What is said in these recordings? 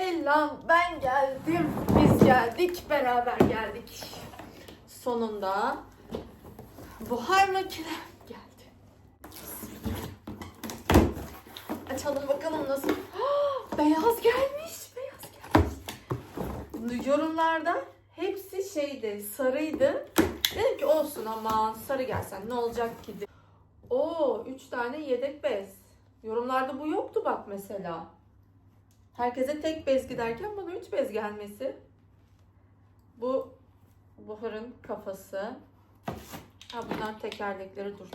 Selam ben geldim. Biz geldik beraber geldik. Sonunda buhar makine geldi. Açalım bakalım nasıl. Ah, beyaz gelmiş. Beyaz gelmiş. Yorumlarda hepsi şeydi sarıydı. Dedim ki olsun ama sarı gelsen ne olacak ki? Oo 3 tane yedek bez. Yorumlarda bu yoktu bak mesela. Herkese tek bez giderken bana üç bez gelmesi. Bu buharın kafası. Ha bunlar tekerlekleri dur.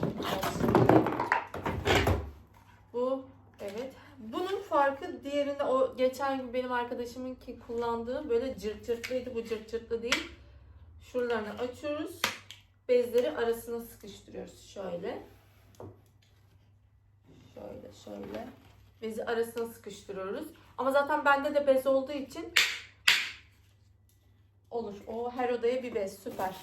Bu evet. Bunun farkı diğerinde o geçen gün benim arkadaşımın ki kullandığı böyle cırt cırtlıydı. Bu cırt cırtlı değil. Şuralarını açıyoruz. Bezleri arasına sıkıştırıyoruz şöyle. Şöyle şöyle. Bezi arasına sıkıştırıyoruz. Ama zaten bende de bez olduğu için olur. O her odaya bir bez. Süper.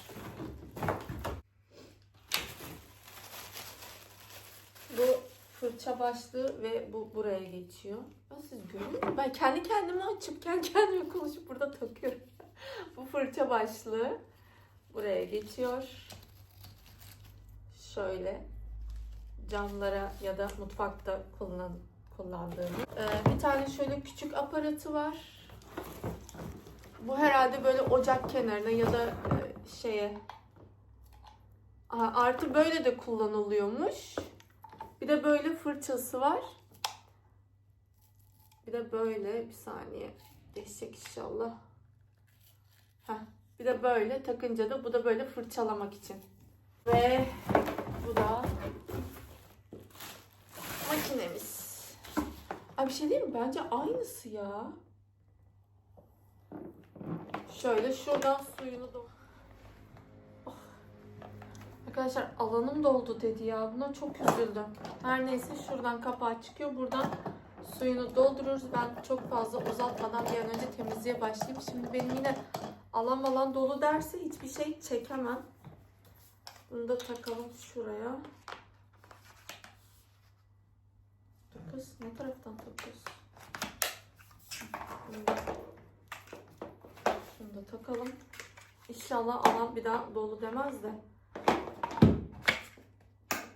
Bu fırça başlığı ve bu buraya geçiyor. Ya siz görüyor? Ben kendi kendime açıp kendi kendime konuşup burada takıyorum. bu fırça başlığı buraya geçiyor. Şöyle camlara ya da mutfakta kullan kullandığım. Ee, bir tane şöyle küçük aparatı var. Bu herhalde böyle ocak kenarına ya da e, şeye artı böyle de kullanılıyormuş. Bir de böyle fırçası var. Bir de böyle bir saniye geçecek inşallah. Heh, bir de böyle takınca da bu da böyle fırçalamak için. Ve bu da bir şey diyeyim mi? Bence aynısı ya. Şöyle şuradan suyunu da... Oh. Arkadaşlar alanım doldu dedi ya. Buna çok üzüldüm. Her neyse şuradan kapağı çıkıyor. Buradan suyunu dolduruyoruz. Ben çok fazla uzatmadan bir an önce temizliğe başlayayım. Şimdi benim yine alan alan dolu derse hiçbir şey çekemem. Bunu da takalım şuraya. Kız ne taraftan takıyorsun? Şunu da, şunu da takalım. İnşallah alan bir daha dolu demez de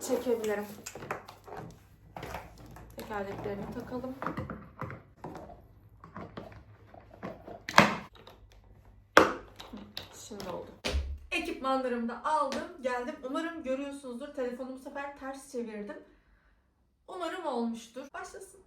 çekebilirim. Tekerleklerini takalım. Şimdi oldu. Ekipmanlarımı da aldım, geldim. Umarım görüyorsunuzdur. Telefonu bu sefer ters çevirdim. Umarım olmuştur. Başlasın.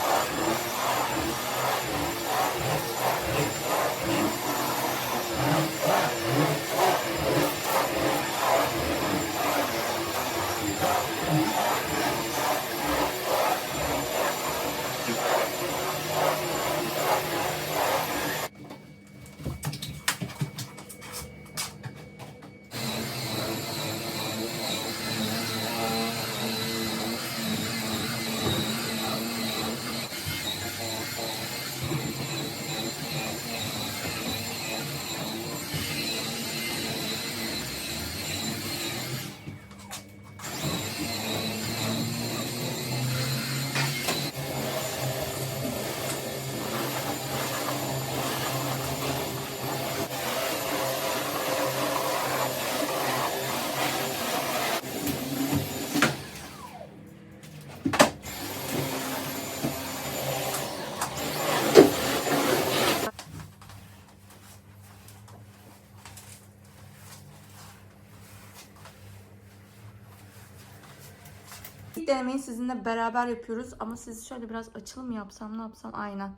denemeyi sizinle beraber yapıyoruz. Ama siz şöyle biraz açılım yapsam ne yapsam aynen.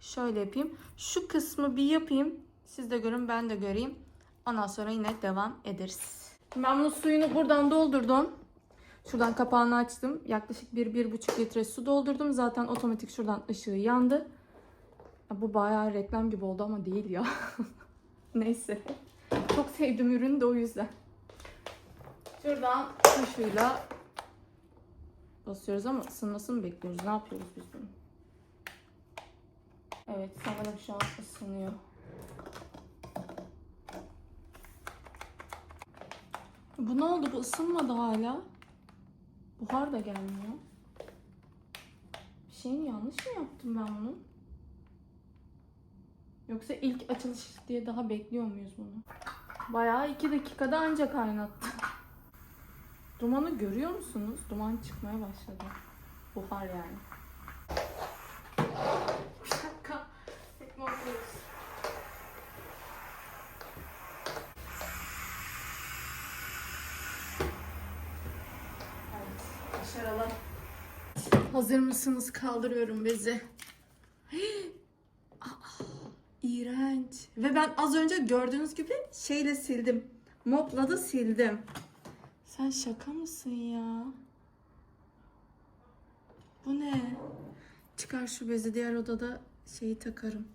Şöyle yapayım. Şu kısmı bir yapayım. Siz de görün ben de göreyim. Ondan sonra yine devam ederiz. Ben bunun suyunu buradan doldurdum. Şuradan kapağını açtım. Yaklaşık 1-1,5 litre su doldurdum. Zaten otomatik şuradan ışığı yandı. Ya Bu bayağı reklam gibi oldu ama değil ya. Neyse. Çok sevdim ürünü de o yüzden. Şuradan tuşuyla basıyoruz ama ısınmasını bekliyoruz. Ne yapıyoruz biz bunu? Evet sanırım şu an ısınıyor. Bu ne oldu? Bu ısınmadı hala. Buhar da gelmiyor. Bir şeyin yanlış mı yaptım ben bunu? Yoksa ilk açılış diye daha bekliyor muyuz bunu? Bayağı iki dakikada ancak kaynattı. Dumanı görüyor musunuz? Duman çıkmaya başladı. Buhar yani. Bir dakika. Tekme atıyoruz. Evet, başarılı. Hazır mısınız? Kaldırıyorum bezi. Aa. Ve ben az önce gördüğünüz gibi şeyle sildim. Mopla da sildim. Sen şaka mısın ya? Bu ne? Çıkar şu bezi diğer odada şeyi takarım.